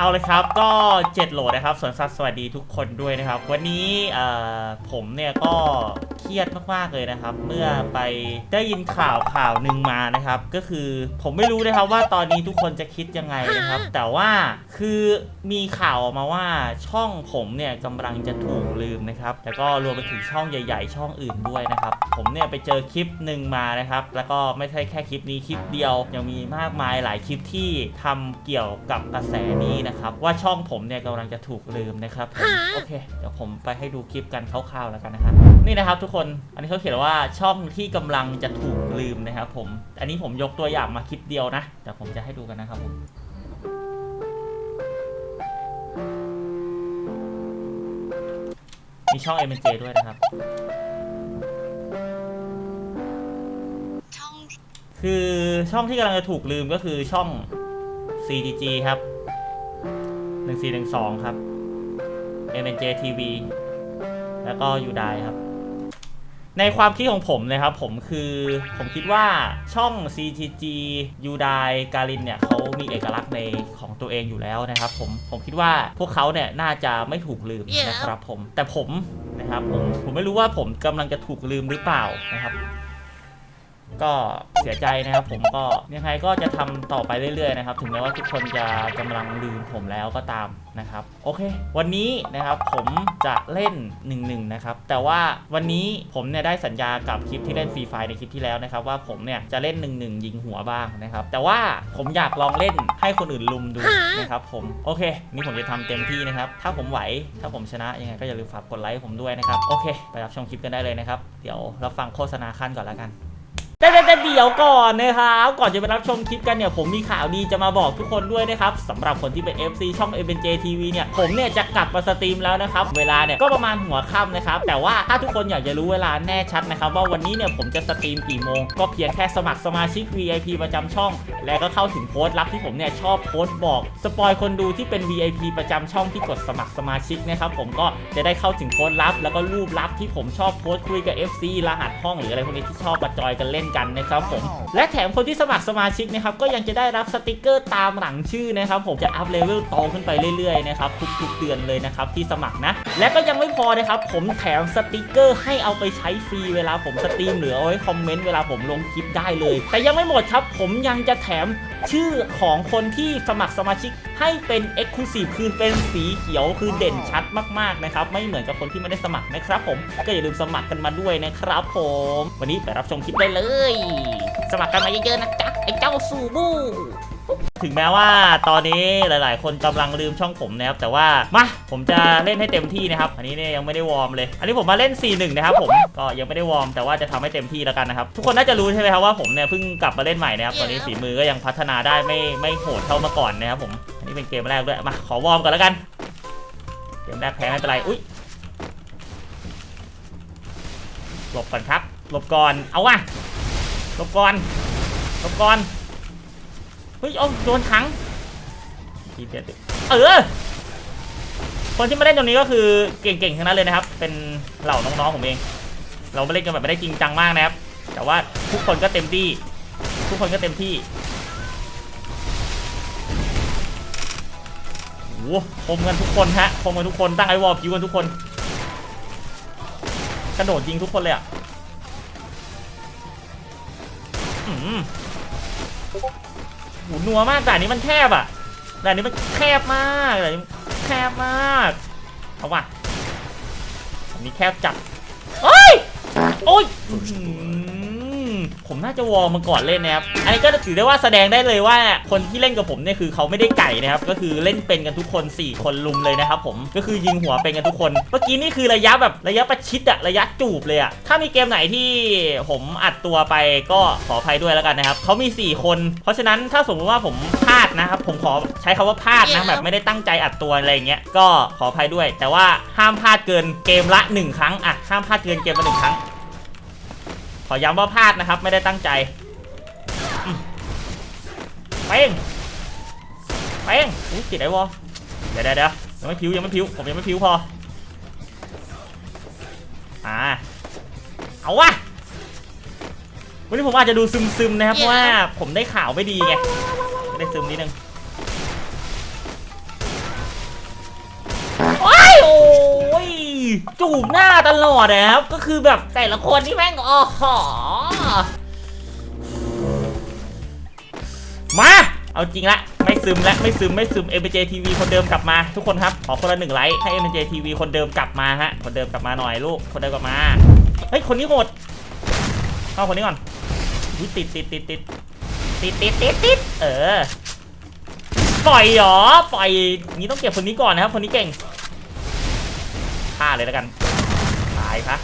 เอาเลยครับก็7โหลดนะครับสวนสัตว์สวัสดีทุกคนด้วยนะครับ วันนี้ผมเนี่ยก็เครียดมากๆเลยนะครับ เมื่อไปได้ยินข่าวข่าวหนึ่งมานะครับ ก็คือผมไม่รู้นะครับว่าตอนนี้ทุกคนจะคิดยังไงนะครับ แต่ว่าคือมีข่าวออกมาว่าช่องผมเนี่ยกำลังจะถูกลืมนะครับแล้วก็รวมไปถึงช่องใหญ่ ๆ ช่องอื่นด้วยนะครับ ผมเนี่ยไปเจอคลิปหนึ่งมานะครับ แล้วก็ไม่ใช่แค่คลิปนี้คลิปเดียวยังมีมากมายหลายคลิปที่ทำเกี่ยวกับกระแสนี้นะครับ ว่าช่องผมเนี่ยกำลังจะถูกลืมนะครับผมโอเค เดี๋ยวผมไปให้ดูคลิปกันคร่าวๆแล้วกันนะครับนี่นะครับทุกคนอันนี้เขาเขียนว่าช่องที่กำลังจะถูกลืมนะครับผม อันนี้ผมยกตัวอย่างมาคลิปเดียวนะแต่ผมจะให้ดูกันนะครับผมมีช่อง m อ j ด้วยนะครับช่องคือช่องที่กำลังจะถูกลืมก็คือช่อง CGG ครับ 1412ครับ MNJ TV แล้วก็ยูไดครับ ในความคิดของผมนะครับ ผมคือผมคิดว่าช่อง CGG ยูไดการินเนี่ยเขามีเอกลักษณ์ในของตัวเองอยู่แล้วนะครับ ผมผมคิดว่าพวกเขาเนี่ยน่าจะไม่ถูกลืมนะครับ ผมแต่ผมนะครับผมผมไม่รู้ว่าผมกำลังจะถูกลืมหรือเปล่านะครับ ก็เสียใจนะครับผมก็ยังไงก็จะทำต่อไปเรื่อยๆนะครับถึงแม้ว่าทุกคนจะกำลังลืมผมแล้วก็ตามนะครับโอเค วันนี้นะครับผมจะเล่น1นึนะครับแต่ว่าวันนี้ผมเนี่ยได้สัญญากับคลิปที่เล่นฟรีไฟในคลิปที่แล้วนะครับว่าผมเนี่ยจะเล่น1นึยิงหัวบ้างนะครับแต่ว่าผมอยากลองเล่นให้คนอื่นลุมดูนะครับผมโอเค นี่ผมจะทำเต็มที่นะครับถ้าผมไหวถ้าผมชนะยังไงก็อย่าลืมฝากกดไลค์ผมด้วยนะครับโอเค ไปรับชมคลิปกันได้เลยนะครับเดี๋ยวเราฟังโฆษณาขั้นก่อนแล้วกัน แต่แต่เดี๋ยวก่อนนะครับ ก่อนจะไปรับชมคลิปกันเนี่ยผมมีข่าวดีจะมาบอกทุกคนด้วยนะครับสำหรับคนที่เป็น FC ช่อง m n j TV เนี่ยผมเนี่ยจะกลับมาสตรีมแล้วนะครับ เวลาเนี่ยก็ประมาณหัวค่ำนะครับ แต่ว่าถ้าทุกคนอยากจะรู้เวลาแน่ชัดนะครับว่าวันนี้เนี่ยผมจะสตรีมกี่โมง ก็เพียงแค่สมัครสมาชิก VIP ประจำช่อง แล้วก็เข้าถึงโพสต์ลับที่ผมเนี่ยชอบโพสต์บอก สปอยคนดูที่เป็น VIP ประจำช่องที่กดสมัครสมาชิกนะครับผมก็จะได้เข้าถึงโพสต์ลับ แล้วก็รูปลับที่ผมชอบโพสต์คุยกับ FC รหัสห้องหรืออะไรพวกนี้ที่ชอบมาจอยกันเล่นกันนะครับผม และแถมคนที่สมัครสมาชิกนะครับก็ยังจะได้รับสติกเกอร์ตามหลังชื่อนะครับผมจะอัพเลเวลโตขึ้นไปเรื่อยๆนะครับทุกๆเดือนเลยนะครับที่สมัครนะ และก็ยังไม่พอนะครับผมแถมสติกเกอร์ให้เอาไปใช้ฟรีเวลาผมสตรีมหรือเอาไว้คอมเมนต์เวลาผมลงคลิปได้เลย แต่ยังไม่หมดครับผมยังจะแถมชื่อของคนที่สมัครสมาชิกให้เป็น e x c l u s i v e คือเป็นสีเขียวคือเด่นชัดมากๆนะครับ ไม่เหมือนกับคนที่ไม่ได้สมัครนะครับ ผมก็อย่าลืมสมัครกันมาด้วยนะครับ ผม วันนี้ไปรับชมคลิปได้เลย สมัครกันมาเยอะๆนะจ๊ะไอ้เจ้าซูบู ถึงแม้ว่าตอนนี้หลาย ๆ คนกำลังลืมช่องผมนะครับแต่ว่ามาผมจะเล่นให้เต็มที่นะครับ อันนี้เนี่ยยังไม่ได้วอร์มเลย อันนี้ผมมาเล่น 4-1 นะครับผมก็ยังไม่ได้วอร์มแต่ว่าจะทำให้เต็มที่แล้วกันนะครับ ทุกคนน่าจะรู้ใช่ไหมครับว่าผมเนี่ยเพิ่งกลับมาเล่นใหม่นะครับตอนนี้ฝีมือก็ยังพัฒนาได้ไม่ไม่โหดเท่าเมื่อก่อนนะครับผมอันนี้เป็นเกมแรกด้วยมาขอวอร์มก่อนแล้วกันเกมแรกแพ้ไม่เป็นไรอุ้ยหลบก่อนครับหลบก่อนเอาว่ะหลบก่อนหลบก่อน เฮ้ยเอาโดนถังทีเดียวเออ คนที่มาเล่นตรงนี้ก็คือเก่งๆทั้งนั้นเลยนะครับ เป็นเหล่าน้องๆผมเอง เราไม่เล่นกันแบบไม่ได้จริงจังมากนะครับ แต่ว่าทุกคนก็เต็มที่ ทุกคนก็เต็มที่โอ้โหคมกันทุกคนฮะคมกันทุกคน ตั้งไอวอลพิวกันทุกคน กระโดดยิงทุกคนเลยอะ อืม หูนัวมากแต่อันนี้มันแคบอะแต่อันนี้มันแคบมากแต่อันนี้มันแคบมากเอาว่ะอันนี้แคบจัดเอ้ยโอ้ย ผมน่าจะวอร์มมาก่อนเล่นนะครับ อันนี้ก็ถือได้ว่าแสดงได้เลยว่าคนที่เล่นกับผมเนี่ยคือเขาไม่ได้ไก่นะครับ ก็คือเล่นเป็นกันทุกคน 4 คนลุมเลยนะครับผม ก็คือยิงหัวเป็นกันทุกคน เมื่อกี้นี่คือระยะแบบระยะประชิดอะระยะจูบเลยอะถ้ามีเกมไหนที่ผมอัดตัวไปก็ขออภัยด้วยแล้วกันนะครับเขามี 4 คน เพราะฉะนั้นถ้าสมมติว่าผมพลาดนะครับ ผมขอใช้คำว่าพลาดนะแบบไม่ได้ตั้งใจอัดตัวอะไรอย่างเงี้ย ก็ขออภัยด้วย แต่ว่าห้ามพลาดเกินเกมละหนึ่งครั้งอะห้ามพลาดเกินเกมละหนึ่งครั้ง ขอย้ำว่าพลาดนะครับ ไม่ได้ตั้งใจเป้งเป้งอุ้ยติดไอ้วอลเดี๋ยวเดี๋ยวเดี๋ยวยังไม่พิวยังไม่พิวผมยังไม่พิวพออ่าเอาวะวันนี้ผมอาจจะดูซึมๆนะครับเพราะว่าผมได้ข่าวไม่ดีไงไม่ได้ซึมนิดนึง จูบหน้าตลอดเลยครับ ก็คือแบบแต่ละคนนี่แม่งอ๋อหมา เอาจริงละ ไม่ซึมละ ไม่ซึม ไม่ซึม m j TV คนเดิมกลับมา ทุกคนครับ ขอคนละหนึ่งไลค์ ให้ m j TV คนเดิมกลับมาฮะ คนเดิมกลับมาหน่อยลูก คนเดิมกลับมา เฮ้ย คนนี้โหดเข้าคนนี้ก่อนยติดติดติดติดติดติดติดติดเออ ปล่อยหรอ ปล่อยนี้ต้องเก็บคนนี้ก่อนนะครับ คนนี้เก่ง ฆ่าเลยแล้วกัน ตายซะ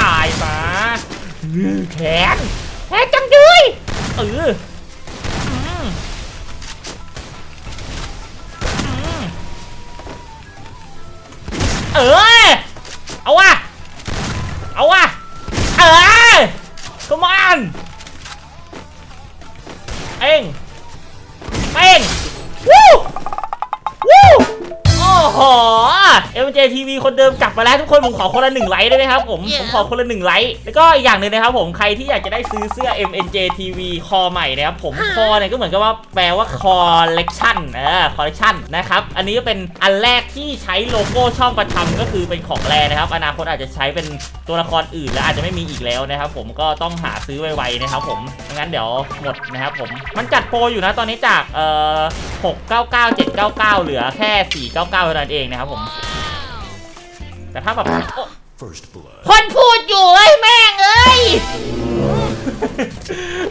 ตายซะอื้อแขนแขนจังเลยเอออืมอืมเออเอาว่ะเอาว่ะเออ come on เอ็งเป้ง MJ TV คนเดิมกลับมาแล้วทุกคนผมขอคนละหนึ่งไลค์ได้ไหมครับผม Yeah. ผมขอคนละหนึ่งไลค์แล้วก็อีกอย่างหนึ่งนะครับผมใครที่อยากจะได้ซื้อเสื้อ MNJ TV คอใหม่นะครับผมคอเนี่ยก็เหมือนกับว่าแปลว่าคอเลคชั่นเออคอเลคชั่นนะครับอันนี้ก็เป็นอันแรกที่ใช้โลโก้ช่องประจำก็คือเป็นของแรนะครับ อนาคตอาจจะใช้เป็นตัวละครอื่นแล้วอาจจะไม่มีอีกแล้วนะครับผมก็ต้องหาซื้อไวๆนะครับผมไม่งั้นเดี๋ยวหมดนะครับผมมันจัดโปรอยู่นะตอนนี้จากเอ่อ699 799 เหลือแค่ 499เท่านั้นเองนะครับผม แต่ถ้าแบบโอ้ First blood. คนพูดอยู่เอ้ยแม่งเอ้ย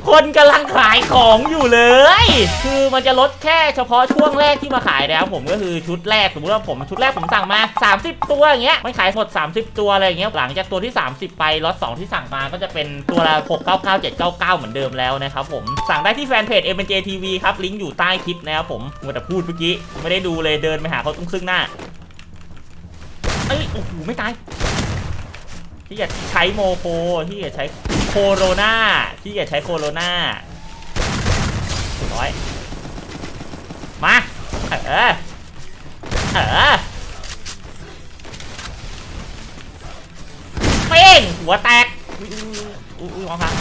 คนกำลังขายของอยู่เลย คือมันจะลดแค่เฉพาะช่วงแรกที่มาขายนะครับผมก็คือชุดแรกสมมติว่าผมชุดแรกผมสั่งมา 30 ตัวอย่างเงี้ยมันขายสด30 ตัวอะไรอย่างเงี้ยหลังจากตัวที่ 30 ไปล็อต2ที่สั่งมาก็จะเป็นตัวละ699 799 เหมือนเดิมแล้วนะครับผมสั่งได้ที่แฟนเพจ m j TV ครับลิงก์อยู่ใต้คลิปนะครับผมมัวแต่พูดเมื่อกี้ไม่ได้ดูเลยเดินไปหาเขาตรงซึ่งหน้าเอ้ยโอ้โหไม่ตายที่จะใช้โมโคที่จะใช้โคโรนาที่จะใช้โคโรนาร้อยมาเออเออเป้งหัวแตกอุ้ยอุ้ยมองครับ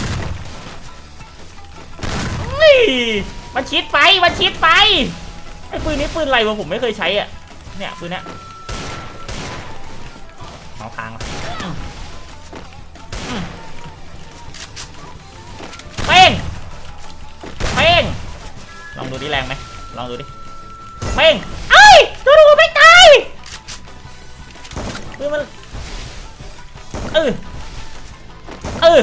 อุ้ยมันชิดไปมันชิดไปไอ้ปืนนี้ปืนอะไรวะผมไม่เคยใช้อะเนี่ยปืนเนี้ มาค้งเป้งเป้งลองดูดิแรงไหมลองดูดิเป้งเอ้ยตัวดูไม่ตายคือมันเออเออ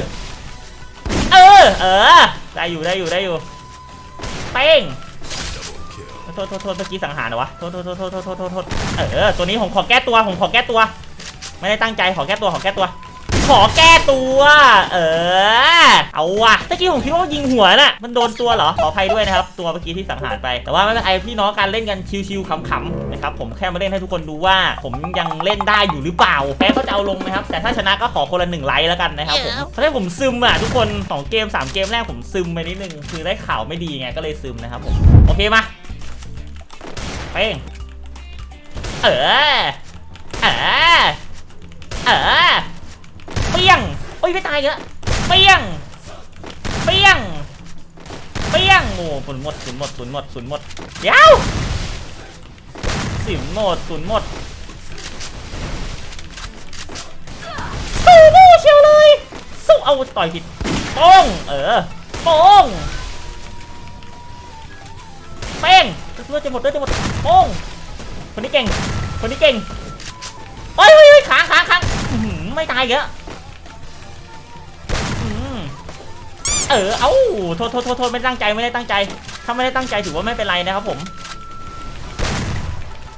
เออเออได้อยู่ได้อยู่ได้อยู่เป้งโทษโทษโทษเมื่อกี้สังหารเหรอวะ โทษโทษโทษโทษโทษโทษเออ ตัวนี้ผมขอแก้ตัว ผมขอแก้ตัว ไม่ได้ตั้งใจขอแก้ตัวขอแก้ตัว ขอแก้ตัว เออ เอาว่ะเมื่อกี้ผมคิดว่ายิงหัวน่ะ มันโดนตัวเหรอ ขออภัยด้วยนะครับ ตัวเมื่อกี้ที่สังหารไป แต่ว่าไม่เป็นไรพี่น้องการเล่นกันชิวๆขำๆนะครับ ผมแค่มาเล่นให้ทุกคนดูว่า ผมยังเล่นได้อยู่หรือเปล่า แพ้ก็จะเอาลงนะครับ แต่ถ้าชนะก็ขอคนละหนึ่งไลค์แล้วกันนะครับผมเพราะให้ผมซึมอะทุกคนสองเกมสามเกมแรกผมซึมไปนิดนึง คือได้ข่าวไม่ดีไงก็เลยซึมนะครับผม โอเคมาเป้งเออเออ เออเปี้ยงโอ้ยไม่ตายเยอะเปี้ยงเปี้ยงเปี้ยงโอ้สุนหมดสุนหมดสุนหมดสุนหมดเดี๋ยวสินหมดสุนหมดสู้บูเชียวเลยสู้เอาต่อยผิดโป้งเออโป้งเป้งเลือดจะหมดเลือดจะหมดโป้งคนนี้เก่งคนนี้เก่งโอ้ยอ้ยโอ้ยค้างค้างค้าง ไม่ตายเยอะเออ เอ้าโทษโทษโทษโทษไม่ตั้งใจไม่ได้ตั้งใจ ถ้าไม่ได้ตั้งใจถือว่าไม่เป็นไรนะครับผม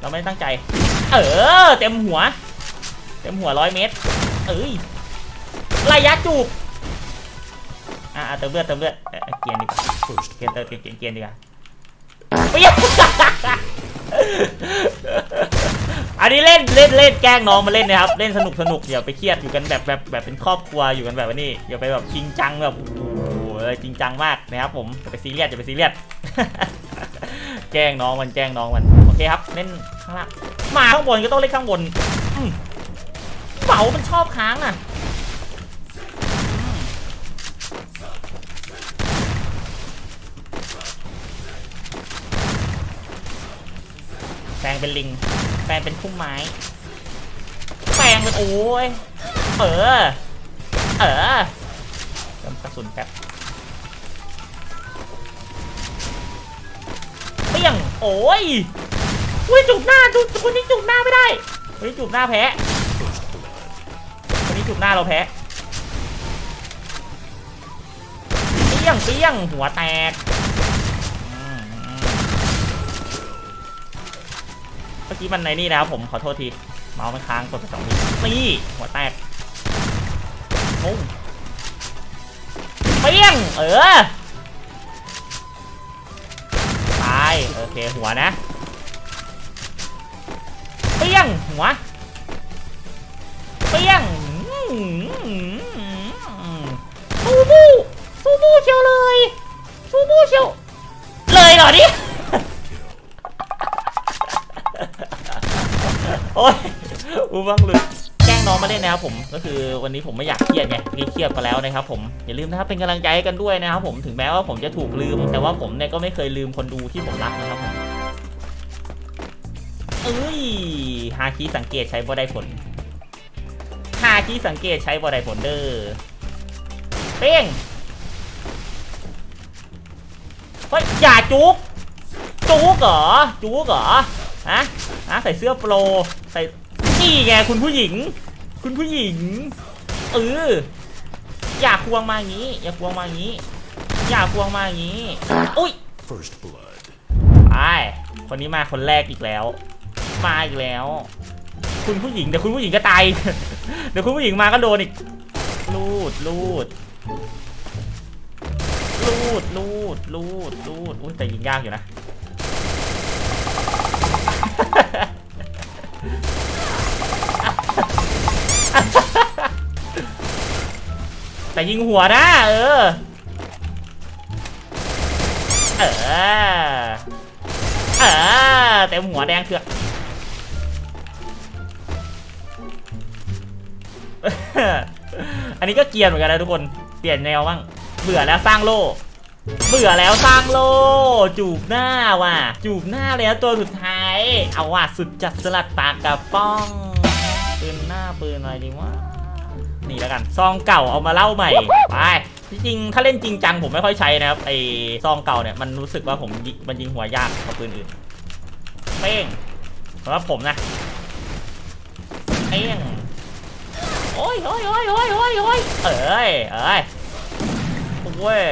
เราไม่ได้ตั้งใจ เออ เต็มหัว เต็มหัวร้อยเมตร เอ้ย ระยะจูบ อ่าเติมเลือดเติมเลือดเออเกียร์ดีกว่าเกียร์เติมเกียร์เกียร์เกียร์ดีกว่าเปี้ย อันนี้เล่นเล่นเล่นแกล้งน้องมาเล่นนะครับเล่นสนุกสนุกอย่าไปเครียดอยู่กันแบบแบบแบบเป็นครอบครัวอยู่กันแบบว่านี่อย่าไปแบบจริงจังแบบโอ้โหจริงจังมากนะครับผมอย่าไปซีเรียสอย่าไปซีเรียสแกล้งน้องมันแกล้งน้องมันโอเคครับเล่นข้างล่างมาข้างบนก็ต้องเล่นข้างบนเป๋ามันชอบค้างอะแปลงเป็นลิง แปลงเป็นพุ่มไม้แปลงไปโอ้ยเออเออเติมกระสุนแป๊บเปี้ยงโอ้ยอุ้ยจุกหน้าจุกคนนี้จุกหน้าไม่ได้คนนี้จุกหน้าแพ้คนนี้จุกหน้าเราแพ้เปี้ยงเปี้ยงหัวแตก กี้มันในนี่นะครับผมขอโทษที เมาส์มันค้างกดไปสองทีนี่หัวแตกงงเปี้ยง เออ ตาย โอเค หัวนะ เปี้ยง หัว เปี้ยงซูบูซูบูเชียวเลยซูบูเชียว เลยเหรอนี่ อูบังหลุดแกล้งน้องมาเล่นนะครับผมก็คือวันนี้ผมไม่อยากเครียดไงนี่เครียดไปแล้วนะครับผมอย่าลืมนะครับเป็นกำลังใจให้กันด้วยนะครับผมถึงแม้ว่าผมจะถูกลืม แต่ว่าผมเนี่ยก็ไม่เคยลืมคนดูที่ผมรักนะครับผมเอ้ยฮาคีสังเกตใช้บ่ได้ผลฮาคีสังเกตใช้บ่ได้ผลเด้อเป้งเฮ้ยอย่าจุกจุกเหรอจุกเหรอฮะนะใส่เสื้อโปรใส่ นี่ไงคุณผู้หญิง คุณผู้หญิง เออ อย่าควงมาอย่างนี้ อย่าควงมาอย่างนี้ อย่าควงมาอย่างนี้ อุ้ย First blood. ไปคนนี้มาคนแรกอีกแล้ว มาอีกแล้ว คุณผู้หญิงเดี๋ยวคุณผู้หญิงก็ตาย เดี๋ยวคุณผู้หญิงมาก็โดนอีก ลูดลูดลูดลูดลูดลูดอุ้ยแต่ยิงยากอยู่นะ แต่ยิงหัวนะเออ เออ เออเต็มหัวแดงเถือกอันนี้ก็เกียนเหมือนกันนะทุกคน เปลี่ยนแนวบ้าง เบื่อแล้วสร้างโลเบื่อแล้วสร้างโล จูบหน้าว่ะ จูบหน้าเลยนะตัวสุดท้าย เอาว่ะสุดจัดสลัดปากกับป้อง ปืนอะไรดีวะนี่แล้วกันซองเก่าเอามาเล่าใหม่ไปจริงๆถ้าเล่นจริงจังผมไม่ค่อยใช้นะครับไอซองเก่าเนี่ยมันรู้สึกว่าผมมันยิงหัวยากกว่าปืนอื่นเป้งสำหรับผมนะเป้งโอ้ยโอ้ยโอ้ยโอ้ยโอ้ยโอ้ยเอ้ยเอ้ยโอ้ย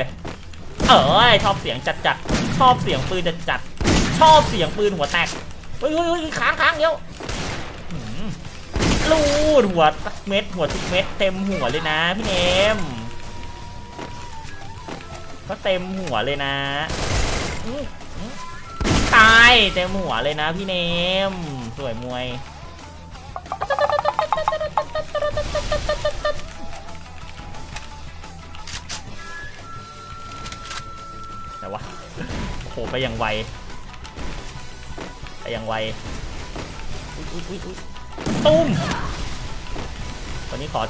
เอ้ยชอบเสียงจัดจัดๆชอบเสียงปืนจัดจัดชอบเสียงปืนหัวแตกเฮ้ยเฮ้ยค้างค้างเดี๋ยว ลูดหัวตักเม็ดหัวทุกเม็ดเต็มหัวเลยนะพี่เนมก็เต็มหัวเลยนะตายเต็มหัวเลยนะพี่เนมสวยมวยแต่ว่าโอ้โหไปอย่างไวไปอย่างไวอุ๊ยอุ๊ยอุ๊ย ตุ้มวันนี้ขอ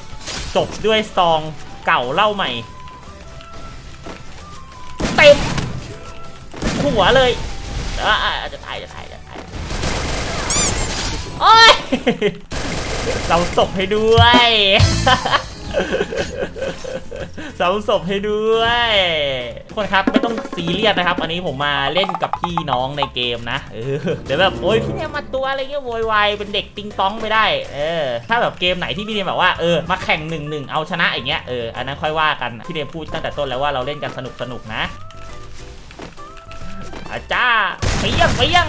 จบด้วยซองเก่าเล่าใหม่ เต็มหัวเลยอ่าอ่าจะตายจะตายจะตายโอ้ยเราศพให้ด้วย สาศพให้ด้วยทุกคนครับไม่ต้องซีเรียสนะครับ อันนี้ผมมาเล่นกับพี่น้องในเกมนะเออเดี๋ยวแบบโอ้ยพี่เนี่ยมาตัวอะไรเงี้ยโวยวายเป็นเด็กติงต้องไม่ได้เออถ้าแบบเกมไหนที่พี่เนี่ยแบบว่าเออมาแข่งหนึ่งหนึ่งเอาชนะอย่างเงี้ยเอออันนั้นค่อยว่ากันพี่เนี่ยพูดตั้งแต่ต้นแล้วว่าเราเล่นกันสนุกสนุกนะอาจ้าไปยังไปยัง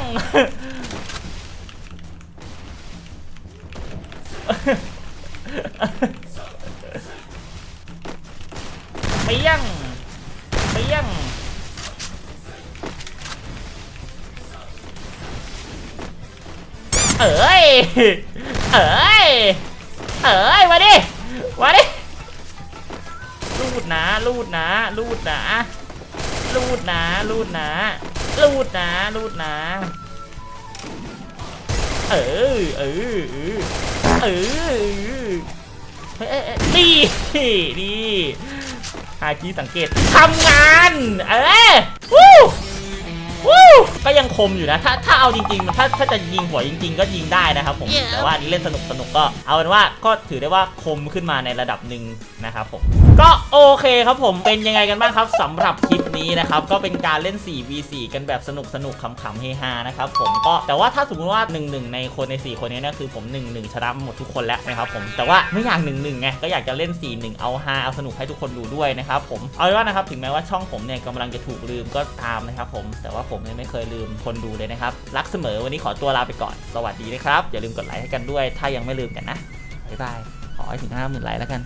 เปี้ยงเปี้ยงเอ้ย เอ้ย เอ้ยมาดิ มาดิ ลูดนะ ลูดนะ ลูดนะ ลูดนะ ลูดนะ ลูดนะ ลูดนะ เออ เออ เออ เออ เฮ้ยเอ้ยเอ้ยนี่นี่ ฮาคีสังเกตทำงาน เออวู้วู้ก็ยังค มอยู่นะ ถ้าถ้าเอาจริงๆถ้าถ้าจะยิงหัวจริง ๆ ก็ยิงได้นะครับผม แต่ว่าอันนี้เล่นสนุกสนุกก็เอาเป็นว่าก็ถือได้ว่าคมขึ้นมาในระดับหนึ่งนะครับผม ก็โอเคครับผมเป็นยังไงกันบ้างครับสำหรับคลิปนี้นะครับก็เป็นการเล่น 4v4 กันแบบสนุกสนุกขำๆเฮฮานะครับผมก็แต่ว่าถ้าสมมติว่า1นึในคนใน 4 คนนี้เนี่ยคือผม1 1ชนะหมดทุกคนแล้วนะครับผมแต่ว่าไม่อยาก1 1ไงก็อยากจะเล่น 4 1 เอาฮาเอาสนุกให้ทุกคนดูด้วยนะครับผมเอาเป็นว่านะครับถึงแม้ว่าช่องผมเนี่ยกำลังจะถูกลืมก็ตามนะครับผมแต่ว่าผมเนี่ยไม่เคยลืมคนดูเลยนะครับ รักเสมอวันนี้ขอตัวลาไปก่อน สวัสดีนะครับ อย่าลืมกดไลค์ให้กันด้วย ถ้ายังไม่ลืมกันนะ บ๊ายบาย ขอให้ถึง 50,000ไลค์แล้วกัน